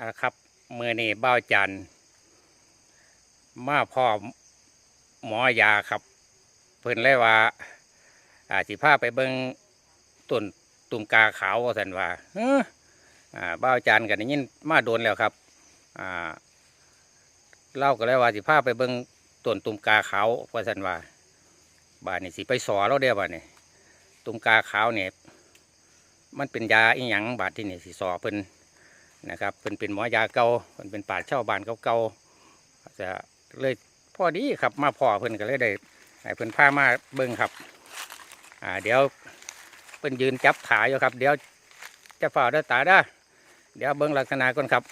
อ่าครับมือนี่เบ้าจันมาพ่อหมอยาครับ เพิ่นเลยว่าอ่าสิพาไปเบิ่งต้นตุ่มกาขาวว่าสันว่าเออ่าเบ้าจันกันได้ยินมาโดนแล้วครับอ่าเล่าก็เลยว่าสิพาไปเบิ่งต้นตุ่มกาขาวว่าสันว่าบ้านนี่สิไปสอเราเดียวบ้านนี่ตุ่มกาขาวเนี่ยมันเป็นยาอีหยังบาดที่นี่สิสอเพิ่น นะครับเป็นเป็นหมอยาเก่าเป็นเป็นป่าเช่าบ้านเก่าๆจะเลยพอดีครับมาพอเพิ่นก็เลยได้ให้เพิ่นพามาเบิ่งครับอ่าเดี๋ยวเพิ่นยืนจับขาอยู่ครับ เดี๋ยวจะฝ่าด้วยตาได้เดี๋ยวเบิ่งลักษณะก่อนครับ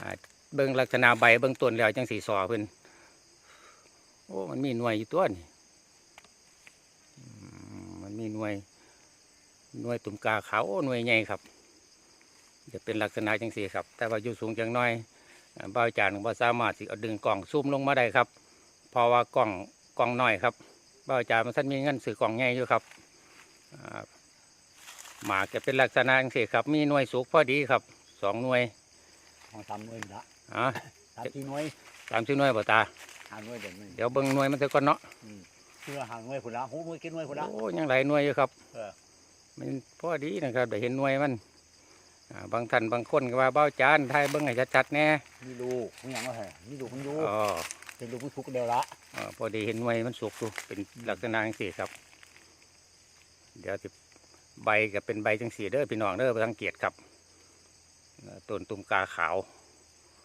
อ่าเบิ่งลักษณะใบเบิ่งต้นแล้วจังสีสอเพิ่นโอ้มันมีหน่วยอยู่ตัวนี่มันมีหน่วยหน่วยตุ่มกาขาวหน่วยใหญ่ครับ จะเป็นลักษณะจังสี่ครับ แต่ว่าอยู่สูงจังน้อยอ่าบ่าวจานบ่สามารถสิเอาดึงกล่องซูมลงมาได้ครับ เพราะว่ากล่องกล่องน้อยครับบ่าวจานมันท่านมีเงินซื้อกล่องใหญ่อยู่ครับอ่าหมากจะเป็นลักษณะจังสี่ครับ มีหน่วยสูงพอดีครับสองหน่วยของสามหน่วยนี่ละอ่าสามสี่หน่วยสามสิบหน่วยบ่ตาห้าหน่วยเด่นหนึ่งเดี๋ยวเบิ่งหน่วยมันเถอะก่อนเนาะเพื่อห่างหน่วยผุนละหูหน่วยกินหน่วยผุนละโอ้ยังหลายหน่วยอยู่ครับเออมันพอดีนะครับได้เห็นหน่วยมันอ่า บางท่านบางคนก็ว่าบ่าวจานไทยเบิ่งให้ชัดๆแน่มีลูกมันหยังว่าแห่มีลูกมันอยู่อ๋อเป็นลูกมันทุกเดียวละอ่าพอดีเห็นหน่วยมันสุกอยู่เป็นลักษณะจังสี่ครับ เดี๋ยวสิใบก็เป็นใบจังสี่เด้อพี่น้องเด้อสังเกตครับเอ่อต้นตุ่มกาขาว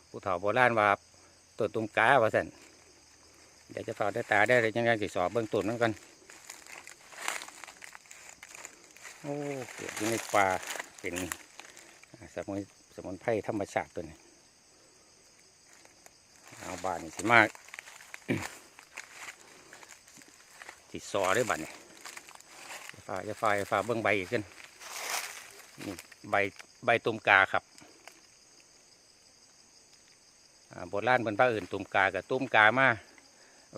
ผู้เฒ่าโบราณว่าต้นตุ่มกาว่าสันเดี๋ยวจะฝากได้ตาได้เลยจังไงสิสอบเบื้องต้นนั่นกันโอ้เกิดอยู่ในป่าเป็นอ่า สมุนสมุนไพรธรรมชาติตัวนี้เอาบานนี่สิมากสิสอได้บัดนี่จะฟ้าจะฟ้าฟ้าเบิ้องใบอีกขึ้นนี่ใบใบตุ่มกาครับอ่าโบราณเป็นพระอื่นตุ่มกากับตุ่มกามา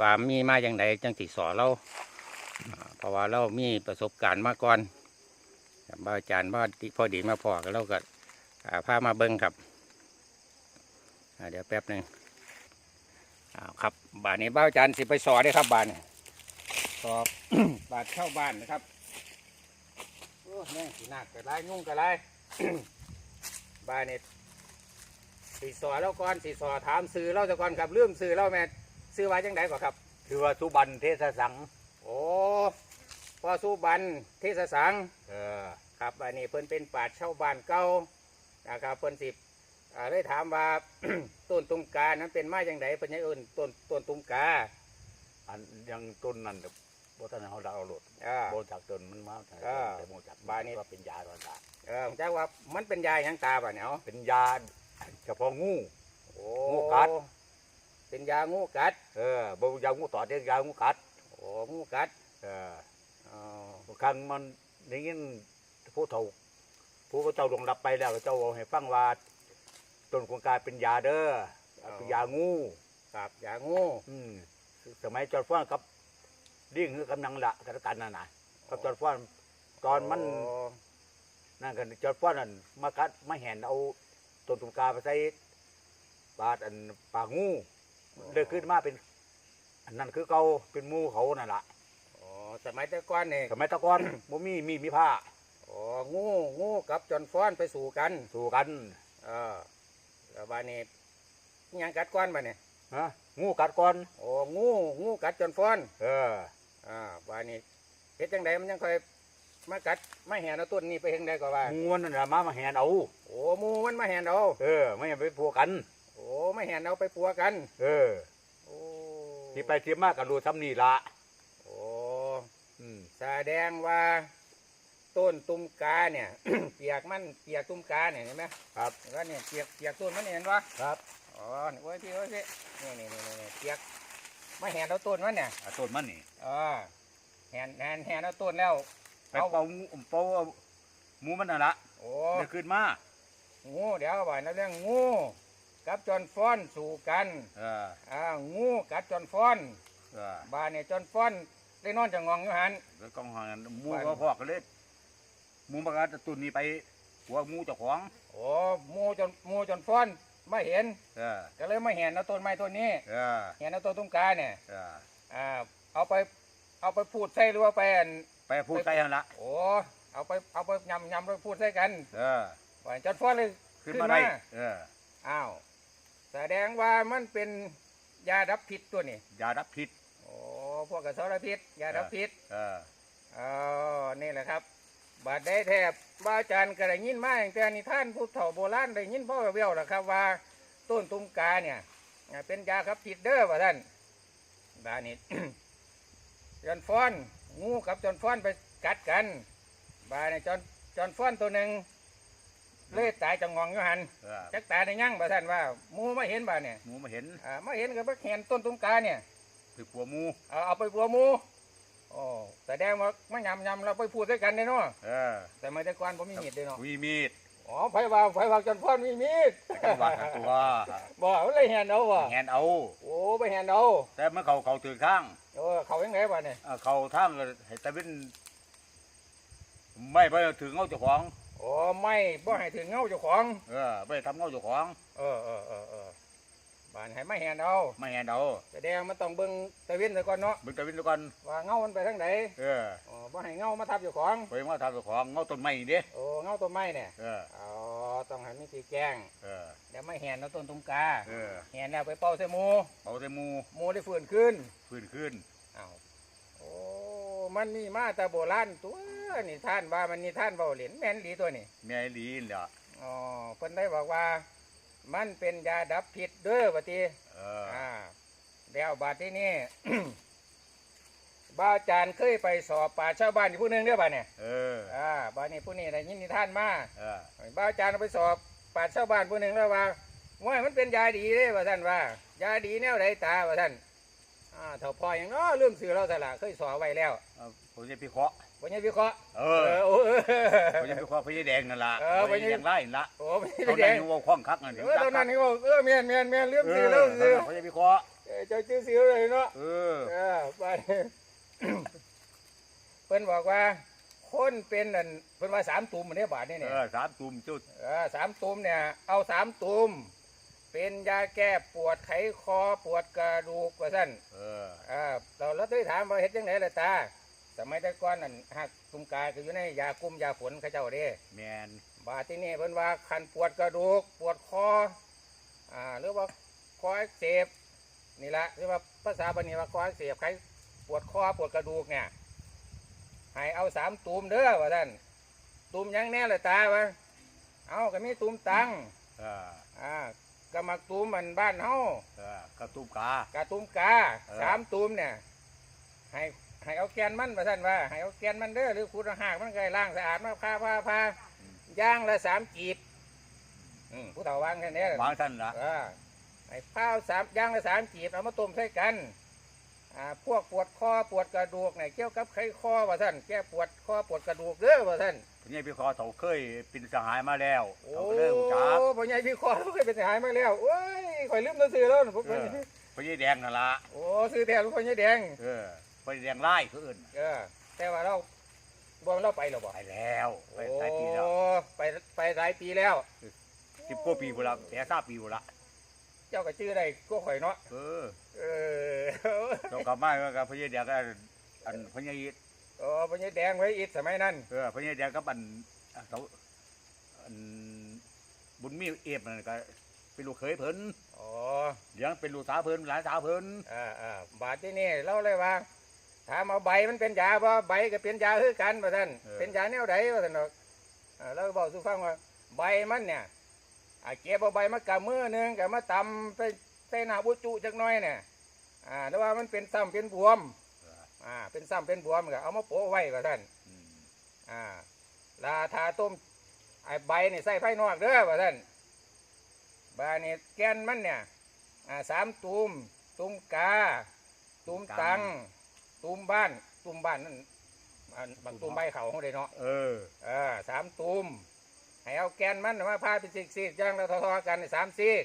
ว่ามีมาอย่างไรจังสิสอเราอ่าเพราะว่าเรามีประสบการณ์มาก่อนบ้าอาจารย์ว่าพอดีมาพอกันเราก็ พามาเบิ้งครับอ่าเดี๋ยวแป๊บหนึ่งอ้าวครับบ้านนี้บ้าอาจารย์สิไปสอได้ครับบ้านนี้สอบบาทเข้าบ้านนะครับโอ้แม่งสีหนักกระไรยุ่งกระไรบ้านนี่สีสอแล้วก่อนสีสอถามซื้อเล่าจะก่อนครับเรื่องซื้อเล่าแม่ซื้อไว้จังไดก่อนครับคือว่าสุบันเทศสัง โอ้พ่อสู้บันเทศสัง เออครับอันนี้เพิ่นเป็นปราชญ์ชาวบ้านเก่า นะครับเพิ่นสิอ่าเลยถามว่าต้นตุมกานั้นเป็นมาจังไดเพิ่นยังเอื่นต้นต้นตุมกา อันยังต้นนั่นเดี๋ยวบ่ทันเขาดาวโหลดอ่าบ่จากต้นมันมาเออแต่บ่จากบ้านนี้ว่าเป็นยาตอนนั้นเออผมจักว่ามันเป็นยาหยังตาบ่เนี่ยเอาเป็นยาเฉพาะงูโอ้งูกัด เป็นยางูกัด เออบ่ยางูต่อเดียยางูกัดโอ้งูกัด เอออ๋อบางครั้งมันได้ยินผู้เฒ่า ผู้เขาเจ้าลงรับไปแล้วเจ้าเอาให้ฟังว่าต้นกงกาเป็นยาเด้อเป็นยางูครับยางูอืมสมัยจอร์ฟ้อนกับลิ่งคือกำลังละกันกันน่ะนะกับจอร์ฟ้อนตอนมันโนั่นกันจอร์ฟ้อนนั่นมากัดมาแหนเอาต้นตุงกาไปใส่ปาดอันปากงูเลือกขึ้นมาเป็นอันนั้นคือเก่าเป็นหมูเขานั่นละโอ้สมัยแต่ก่อนนี่สมัยตะกอนบ่มีมีมีผ้า โอ้งูงูกับจอนฟ้อนไปสู่กันสู่กันเออแล้วบ้านนี้อิหยังกัดก้อนบ้านนี่ฮะงูกัดก่อนโอ้งูงูกัดจอนฟ้อนเอออ่าบ้านนี้เฮ็ดจังไดมันยังค่อยมากัดมาแหนเอาต้นนี้ไปเฮ็ดได้ก็ว่างูนั่นน่ะมามาแหนเอาโอ้หมูมันมาแหนเอาเออไม่ให้ไปพัวกัน โอ้มาแหนเอาไปปัวกันเออโอ้ที่ไปที่มากันรู้ซ้ำนี่ละโอ้ อืมแสดงว่า ต้นตุมกาเนี่ย เปียกมันเปียกตุมกาเนี่ยเห็นไหมครับเห็นว่าเนี่ยเปียกเปียกต้นมันเนี่ยเห็นปะครับอ๋อนี่โอ้ยพี่โอ้ยพี่นี่นี่นี่นี่เปียกมาแหนเอาต้นมันเนี่ยอะต้นมันนี่อ๋อแหนแหนแหนเอาต้นแล้วไปเป่างูเป่าเอาหมูมันน่ะละโอ้เดี๋ยวขึ้นมางูเดี๋ยวบ่อยนะเรื่องงูกับจอนฟ้อนสู่กันเอออ่างูกัดจอนฟ้อนเออบ้านเนี่ยจอนฟ้อนได้นอนจะงองอยู่หันแล้วกองหันหมูบ้านก็พอกกันเลย หมูประกาศตุนนี้ไปหัวหมูเจ้าของโโอ้หมูจนหมูจนฟ้อนมาเห็นเออ ก็เลยมาเห็นเอาต้นไม้ต้นนี้เออ เห็นเอาต้นตุ้งกาเนี่ยเออ อ่าเอาไปเอาไปพูดใส่หรือว่าไปอันไปพูดใส่หั่นละโอ้เอาไปเอาไปยำยำไปพูดใส่กันเออว่าจนฟ้อนเลยขึ้นมาได้เอออ้าวแสดงว่ามันเป็นยาดับพิษตัวนี้อย่ารับผิดโอ้พวกกระสารพิษยาดับพิษเอออ๋อนี่แหละครับ บาดได้แทบว่าอาจารย์ก็ได้ยินมาตั้งแต่นิทานผู้เฒ่าโบราณได้ยินพ่อเวียวๆแหละครับว่าต้นตุงกาเนี่ยอ่าเป็นยาขับพิษเด้อว่าท่านบานี้จอนฟ้อนงูกับจอนฟ้อนไปกัดกันบาเนี่ยจอนจอนฟ้อนตัวหนึ่งเลยตายจังงองอยู่หันเออจักตายได้ยั่งบ่ท่านว่าหมูมาเห็นบ่เนี่ยหมูมาเห็นอ่ามาเห็นกับเห็นต้นตุงกาเนี่ยคือปัวหมูเอาเอาไปบัวหมู โอ้แสดงว่าไม่ยำยำเราไปพูดด้วยกันเลยเนาะเออแต่ไม่ได้ก่อนผมมีมีดเลยเนาะมีมีดอ๋อไผว่าไผว่าจนพ่อมีมีดจังหวัดตัวบ่มันเลยแหนเอาบ่แหนเอาโอ้ไปแหนเอาแต่เมื่อเขาเขาถือข้างเออเขายังไงบ่เนี่ยเอ่อเขาทางก็ให้ตะวินไม่ไปถึงเงาเจ้าของโอ้ไม่บ่ให้ถึงเงาเจ้าของ เออไม่ทำเงาเจ้าของ เออเออเออเออ บ้านให้ไม่แหนเอาไม่แหนเอาแสดงมันต้องเบิ่งตะเวนซะก่อนเนาะเบึงตะวินทุกคนว่าเงามันไปทางไหนเอออ๋อบ่ให้เงามาทับเจ้าของไปมาทำเจ้าของเงาต้นไม้นี่เด้โอ้เงาต้นไม้เนี่ยเอออ๋อต้องให้มีที่แจ้งเออเดี๋ยวไม่แหนเอาต้นตุงกาเออแหนแล้วไปเป่าใส่หมูเอาแต่หมูหมูได้ฟื้นขึ้นพื้นขึ้นอ้าวโอ้มันมีมาแต่โบราณตัวนี่ท่านว่ามันนี่ท่านเบาเหรียญแม่นหลีตัวนี่แม่ลีนแหละอ๋อเพิ่นได้บอกว่า มันเป็นยาดับพิษเด้อว่าติเอออ่าแล้วบาดที่นี่ บ้าอาจารย์เคยไปสอบป่าชชาวบ้านอยู่ผู้หนึงเด้อบ่าเนี่ยเอออ่าบ้านนี้ผู้นี้ได้ยินนิทานมาเออบ้าอาจารย์เอาไปสอบป่าชชาวบ้านผู้หนึงแล้วว่าว่ามันเป็นยาดีเด้ว่าท่านว่ายาดีแนวใดตาว่าท่าน อ่าเถ่าพออย่างน้อลืมสื่อเราสละเคยสอบไว้แล้วเอาผมจะพิเคราะห์วันนี้วิเคราะห์เอเอออโอ้เอผมจะอ พิเคราะห์พี่แดงนั่นล่ะเออพี่แดงไล่นั่นละโอ้ไม่ตอนได้แดนั้นงอยู่ว่าคล้องคักนั่นเออตอนนั้นนี่ว่าเออเมียนเมียนเมียนลืมเอสื่ออแล้วสื่อผมจะพิเคราะห์เออเจ้าชื่อสื่อเลยเนาะ เออเออไป เพิ่นบอกว่า คนเป็นนั่นเพิ่นว่าสามตุ่มอันนี้บาทนี่เอเนี่ยอสามตุ่มจุดเออสามตุ่มเนี่ย เอาสามตุ่ม เป็นยาแก้ปวดไขคอปวดกระดูกว่าซั่นเอออ่าเราเราได้ถามว่าเฮ็ดจังไดล่ะตา สมัยแต่ก่อนนั่นหักตุ่มกายก็อยู่ในยากุมยาฝนเขาเจ้าเด้แมนบาดที่นี่เพิ่นว่าคันปวดกระดูก ปวดคออ่าหรือว่าคออักเสบนี่ละหรือว่าภาษาบาลีว่าคออักเสบใครปวดคอปวดกระดูกเนี่ยให้เอาสามตูมเด้อว่าท่านตูมหยังแน่เลยตาวะเอาก็มีตูมตังเออ อ่าก็มักตูมมันบ้านเฮาเออกระตุ้มกากะตูมกาเออ สามตูมเนี่ยให้ให้เอาแกนมันว่าท่านว่า ให้เอาแกนมันเด้อหรือขูดเอาหากมันไก่ล้างสะอาดมาพาพาพาย่างละสามกีบอืมผู้เฒ่าวางแค่นี้ วางท่านละเออไอ้ข้าวสามย่างละสามกีบเอามาต้มใส่กัน อ่าพวกปวดคอปวดกระดูกเนี่ยเกี่ยวกับไข้คอว่าท่านแก้ปวดคอปวดกระดูกเด้อว่าท่านพี่นี่พี่คอเขาเคยเป็นสหายมาแล้วโอ้เขาก็เลยรู้จักพ่อใหญ่พี่คอเขาเคยเป็นทหารมาแล้วโอ้ยข่อยลืมตัวซื้อแล้วผมเออพี่แดงนั่นละโอ้ซื้อแทนพ่อใหญ่แดงเออพี่แดงไล่คืออื่นเออแต่ว่าเราบ่เราไปหรอบ่ไปแล้วไปโอ้หลายปีแล้วไปไปหลายปีแล้วสิบกว่าปีหมดละแปดสามปีหมดละ เจ้าก็ชื่อได้ก็ข่อยเนาะเออเออเรากลับมากับพี่แดงก็อันพี่โอ้พ่อใหญ่แดงไว้อีกสมัยนั้นเออพี่แดงกับอันเขาอันบุญมีเอฟนั่นก็เป็นลูกเขยเพิ่นอ๋อเลี้ยงเป็นลูกสาวเพิ่นหลานสาวเพิ่นอ่าอ่าบาดที่นี่เราเลยว่าถามเอาใบมันเป็นยาบ่ใบก็เป็นยาคือกันว่าท่านเป็นยาแนวใดว่าท่านดอกอ่าเราก็บอกสู่ฟังว่าใบมันเนี่ย อ่าเก็บเอาใบมากำมือหนึงกับมาตำไปใส่หน้าบุจุจักหน่อยเนี่ยอ่าแต่ว่ามันเป็นซ้ำเป็นบวมเอออ่าเป็นซ้ำเป็นบวมก็เอามาโปะไว้ว่าท่านอืมอ่าลาทาต้มไอ้ใบนี่ใส่ไฟนอกเด้อว่าท่านบานี่แกนมันเนี่ยอ่าสามตุ่มตุ่มกาตุ่มตังตุ่มบ้านตุ่มบ้านนั่นอันบางตุ่มใบเขาของเดเนาะเออเออสามตุ่ม ให้เอาแกนมันมาพาไปซีกซีกย่างแล้วทอๆกันนี่สามซีก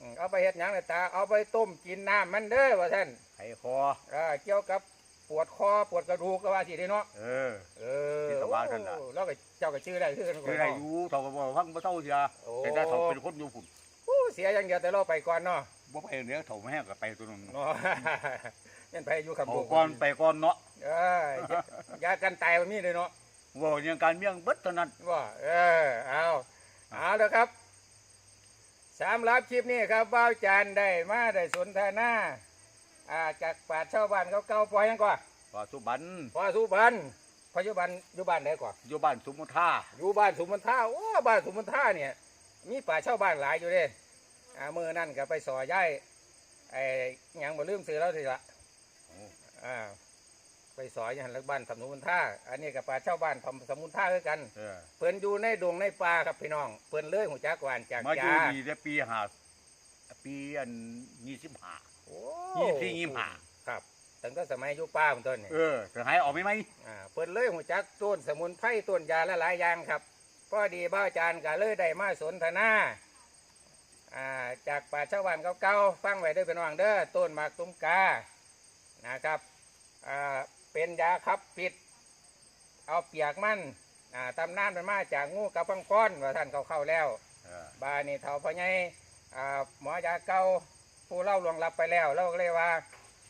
อืมเอาไปเฮ็ดหยังเลยตาเอาไปต้มกินน้ำมันเด้อว่าท่านไขคอเออเกี่ยวกับปวดคอปวดกระดูกก็ว่าสิได้เนาะเออ เออที่สบายนั่นน่ะ โอ้แล้วก็เจ้าก็ชื่อได้คือกันคือได้อยู่เท่ากับว่าฟังบ่เท่าเสียโอ้แต่ถ้าเขาเป็นคนอยู่พุ่นโอ้เสียอย่างเดียวแต่เราไปก่อนเนาะบ่ไปเนี้ยเท่าแม่ก็ไปตัวนึงเนาะ ยันไปอยู่กับเอาลูกก่อนไปก่อนเนาะ เออยากันตายมันมีเลยเนาะ ว่าอย่างการเมี่ยงเบิดเท่านั้น ว่าเออเอาเอาแล้วครับสามรับคลิปนี้ครับบ้าวจันได้มาได้สนทนาอ่าจากป่าชาวบ้านเขาเก่าปล่อยยังกว่าว่าสุบันพอสุบันปัจจุบันอยู่บ้านไหนกว่าอยู่บ้านสุมุท่าอยู่บ้านสุมนท่าโอ้บ้านสุมนท่าเนี่ย มีป่าชาวบ้านหลายอยู่เด้อ่ามือนั่นก็ไปสอย้ายไอ้หยังบ่ลืมซื้อแล้วสิละอ่า ไปสอยอย่างลักบ้านสมุนท่าอันนี้กับป่าชาวบ้านสมุนท่าคือกัน เออเพิ่นอยู่ในดงในป่าครับพี่น้อง เพิ่นเลยหูจักหวานจากมาอยู่ยาดีแต่ปีห้าปีอันยี่สิบห้าโอ้ยี่สี่ยี่ห้าครับตั้งแต่สมัยอยู่ป่าผมต้นนี่เออจะหายออกไหมไหม อ่าเพิ่นเลยหูจักต้นสมุนไพรต้นยาและหลายอย่างครับพอดีบ้าวจานก็เลยได้มาสนทนาอ่าจากป่าชาวบ้านเก่าๆฟังไว้เด้วยเป็นว่างเด้อต้นหมากตุ้มกานะครับอ่า เป็นยาขับปิด เอาเปียกมันอ่าตำนานเป็นมาจากงูกับพังก้อนว่าท่านเขาเข้าแล้วเออบานี่เท่าพ่อใหญ่อ่าหมอยาเก่าผู้เล่าลวงรับไปแล้วเราก็เลยว่า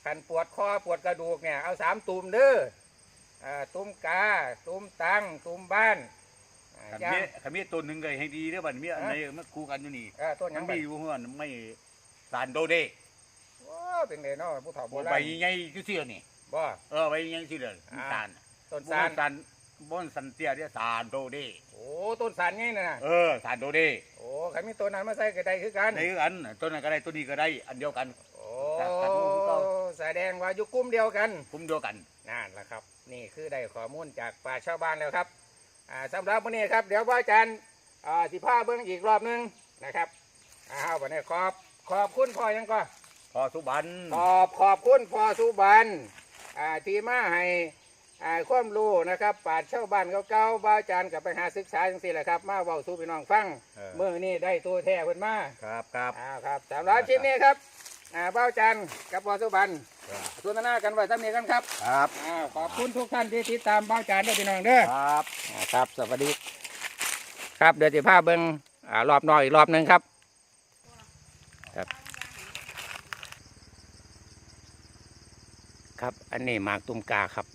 กันปวดคอปวดกระดูกเนี่ยเอาสามตุ่มเด้ออ่าตุ่มกาตุ่มตังตุ่มบ้านอ่าขันย่างมีขันมีต้นหนึ่งเลยให้ดีเด้อบัดมีอะไรมันคู่กันอยู่นี่เออต้นหมัยันงไปมีอยู่เพื่อนไม่สารโดเดโอ้เป็นไงเนาะผู้เฒ่าโบบ่ราใบณใหญ่จุเสียนี่ บ่ เออใบใหญ่จุเสียนี่อ่าสารต้นบ่สารสันบ่สันเตี้ยเด้อสารโดเดโอ้ต้นสารไงน่ะนะเออสารโดเดโอ้ใครมีต้นนั้นมาใส่ก็ได้คือกันได้คือกันต้นนั้นก็ได้ต้นนี้ก็ได้ อันเดียวกัน โอ้จากกันหมู่เก่าแสดงว่าอยู่กลุ่มเดียวกันกลุ่มเดียวกัน นั่นแหละครับ นี่คือได้ข้อมูลจากป่าชาวบ้านแล้วครับอ่าสำหรับวันนี้ครับ เดี๋ยวว่าอาจารย์อ่าสิพาเบิ้งอีกรอบหนึงนะครับอ้าววันนี้ขอบขอบคุณพ่อยังก็พอสุบัน ขอบขอบคุณพ่อสุบัน อ่าที่มาให้อ่าความรู้นะครับป่าชาวบ้านเก่าๆบ้าอาจารย์กับไปหาศึกษาจังสี่แหละครับ มาเว้าสู่พี่น้องฟังเออ เมื่อนี้ได้ตัวแท้เพิ่นมาครับครับอ้าวครับสำหรับคลิปนี้ครับอ่าบ้าอาจารย์กับพ่อสุบันสนทนากันไว้ทำนี้กันครับครับอ่าขอบคุณทุกท่านที่ติดตามบ้าวจานด้วยพี่น้องเด้อ ครับอ่าครับ สวัสดี ครับ เดี๋ยวจะพาเบิ้งอ่ารอบนอกอีกรอบหนึ่งครับครับ ครับ อันนี้หมากตุ้มกาครับ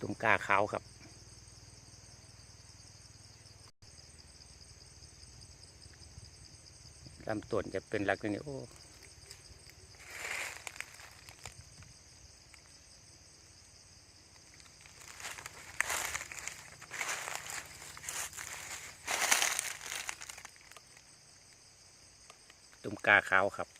ตุ้มกาขาวครับ ลำต้นจะเป็นลักษณะโอ้ตุ้มกาขาวครับ